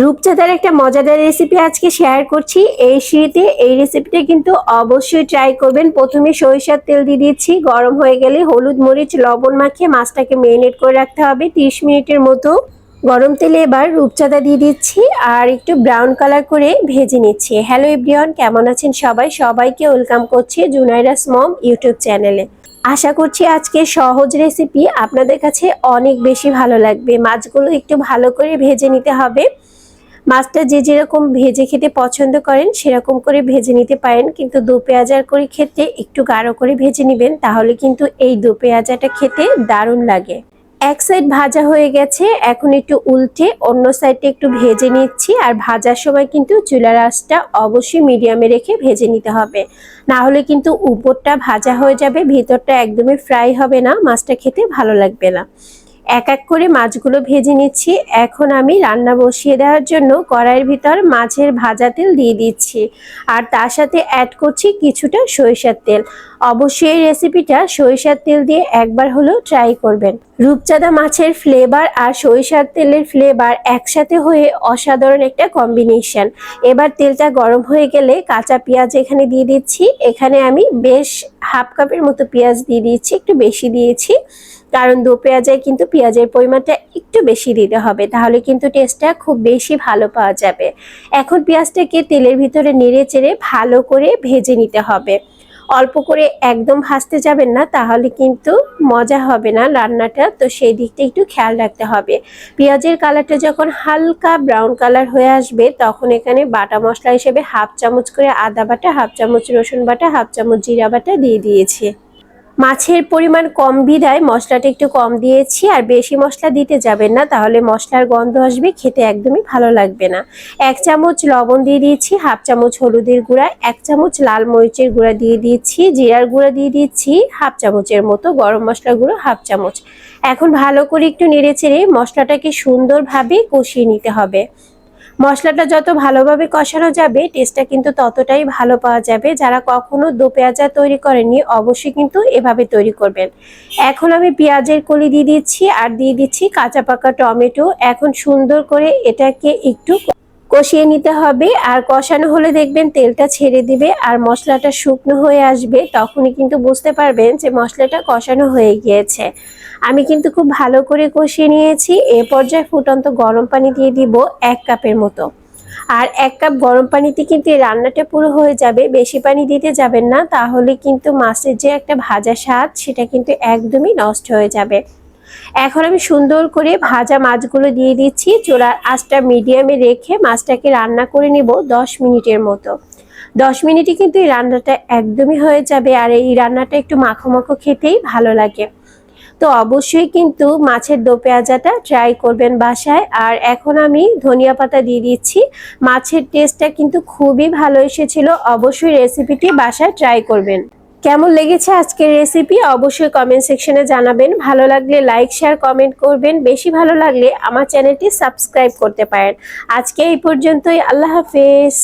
রূপচাঁদার একটা মজাদার রেসিপি আজকে শেয়ার করছি। এই শীতে এই রেসিপিটা কিন্তু অবশ্যই ট্রাই করবেন। প্রথমে সরিষার তেল দিয়ে দিচ্ছি। গরম হয়ে গেলে হলুদ, মরিচ, লবণ মাখিয়ে মাছটাকে মেরিনেট করে রাখতে হবে। 30 মিনিটের মতো গরম তেলে এবার রূপচাঁদা দিয়ে দিচ্ছি আর একটু ব্রাউন কালার করে ভেজে নিচ্ছি। হ্যালো এভরিওয়ান কেমন আছেন সবাই? সবাইকে ওয়েলকাম করছি জুনাইরাস মম ইউটিউব চ্যানেলে আশা করছি আজকে সহজ রেসিপি আপনাদের কাছে অনেক বেশি ভালো লাগবে। মাছগুলো একটু ভালো করে ভেজে নিতে হবে। মাছটা যে যেরকম ভেজে খেতে পছন্দ করেন, সেরকম করে ভেজে নিতে পারেন। কিন্তু দু পেঁয়াজার করে খেতে একটু গাঢ় করে ভেজে নেবেন, তাহলে কিন্তু এই দু পেঁয়াজাটা খেতে দারুণ লাগে। এক সাইড ভাজা হয়ে গেছে, এখন একটু উল্টে অন্য সাইডটা একটু ভেজে নিচ্ছি, আর ভাজার সময় কিন্তু চুলার আঁচটা অবশ্যই মিডিয়ামে রেখে ভেজে নিতে হবে। না হলে কিন্তু উপরটা ভাজা হয়ে যাবে, ভিতরটা একদমই ফ্রাই হবে না, মাছটা খেতে ভালো লাগবে না। এক এক করে মাছগুলো ভেজে নিচ্ছি। এখন আমি রান্না বসিয়ে দেওয়ার জন্য কড়াইয়ের ভিতর মাছের ভাজা তেল দিয়ে দিচ্ছি। আর তার সাথে অ্যাড করছি কিছুটা সরিষার তেল। অবশ্যই এই রেসিপিটা সরিষার তেল দিয়ে একবার হলেও ট্রাই করবেন। রূপচাঁদা মাছের ফ্লেভার আর সরিষার তেলের ফ্লেভার একসাথে হয়ে অসাধারণ একটা কম্বিনেশন এবার তেলটা গরম হয়ে গেলে কাঁচা পেঁয়াজ এখানে দিয়ে দিচ্ছি। এখানে আমি বেশ হাফ কাপের মতো পেঁয়াজ দিয়ে দিয়েছি, একটু বেশি দিয়েছি। কারণ দো পেঁয়াজায় কিন্তু পেঁয়াজের পরিমাণটা একটু বেশি দিতে হবে, তাহলে কিন্তু টেস্টটা খুব বেশি ভালো পাওয়া যাবে। এখন পেঁয়াজটাকে তেলের ভিতরে নেড়ে চেড়ে ভালো করে ভেজে নিতে হবে। অল্প করে একদম ভাজতে যাবেন না, তাহলে কিন্তু মজা হবে না রান্নাটা, তো সেই দিকটা একটু খেয়াল রাখতে হবে। পেঁয়াজের কালারটা যখন হালকা ব্রাউন কালার হয়ে আসবে, তখন এখানে বাটা মশলা হিসেবে হাফ চামচ করে আদা বাটা হাফ চামচ রসুন বাটা হাফ চামচ জিরা বাটা দিয়ে দিয়েছি। মাছের পরিমাণ কম বিদায় মশলাটা একটু কম দিয়েছি, আর বেশি মশলা দিতে যাবেন না, তাহলে মশলার গন্ধ আসবে, খেতে একদমই ভালো লাগবে না। এক চামচ লবণ দিয়ে দিয়েছি, হাফ চামচ হলুদের গুঁড়া, এক চামচ লাল মরিচের গুঁড়া দিয়ে দিচ্ছি জিরার গুঁড়া দিয়ে দিচ্ছি হাফ চামচের মতো গরম মশলার গুঁড়ো, হাফ চামচ। এখন ভালো করে একটু নেড়ে চেড়ে মশলাটাকে সুন্দরভাবে কষিয়ে নিতে হবে। মশলাটা যত ভালোভাবে কষানো যাবে টেস্টটা কিন্তু ততটাই ভালো পাওয়া যাবে। যারা কখনো দো পেঁয়াজা তৈরি করেননি, অবশ্যই কিন্তু এভাবে তৈরি করবেন। এখন আমি পেঁয়াজের কলি দিয়ে দিচ্ছি, আর দিয়ে দিচ্ছি কাঁচা পাকা টমেটো। এখন সুন্দর করে এটাকে একটু কষিয়ে নিতে হবে। আর কষানো হলে দেখবেন তেলটা ছেড়ে দিবে আর মশলাটা শুকনো হয়ে আসবে, তখনই কিন্তু বুঝতে পারবেন যে মশলাটা কষানো হয়ে গিয়েছে। আমি কিন্তু খুব ভালো করে কষিয়ে নিয়েছি। এ পর্যায়ে ফুটন্ত গরম পানি দিয়ে দিব এক কাপের মতো। আর এক কাপ গরম পানিতে কিন্তু এই রান্নাটা পুরো হয়ে যাবে। বেশি পানি দিতে যাবেন না, তাহলে কিন্তু মাছের যে একটা ভাজা স্বাদ, সেটা কিন্তু একদমই নষ্ট হয়ে যাবে। এখন আমি সুন্দর করে ভাজা মাছগুলো দিয়ে দিচ্ছি। চোলার আঁচটা মিডিয়ামে রেখে মাছটাকে রান্না করে নিব দশ মিনিটের মতো। দশ মিনিটে কিন্তু এই রান্নাটা একদমই হয়ে যাবে আর এই রান্নাটা একটু মাখো মাখো খেতেই ভালো লাগে। তো অবশ্যই কিন্তু মাছের দো পেঁয়াজাটা ট্রাই করবেন বাসায়। আর এখন আমি ধনিয়া পাতা দিয়ে দিচ্ছি। মাছের টেস্টটা কিন্তু খুবই ভালো এসেছিল। অবশ্যই রেসিপিটি বাসায় ট্রাই করবেন। কেমন লেগেছে আজকের রেসিপি অবশ্যই কমেন্ট সেকশনে জানাবেন। ভালো লাগলে লাইক শেয়ার কমেন্ট করবেন। বেশি ভালো লাগলে আমার চ্যানেলটি সাবস্ক্রাইব করতে পারেন। আজকে এই পর্যন্তই। আল্লাহ হাফেজ।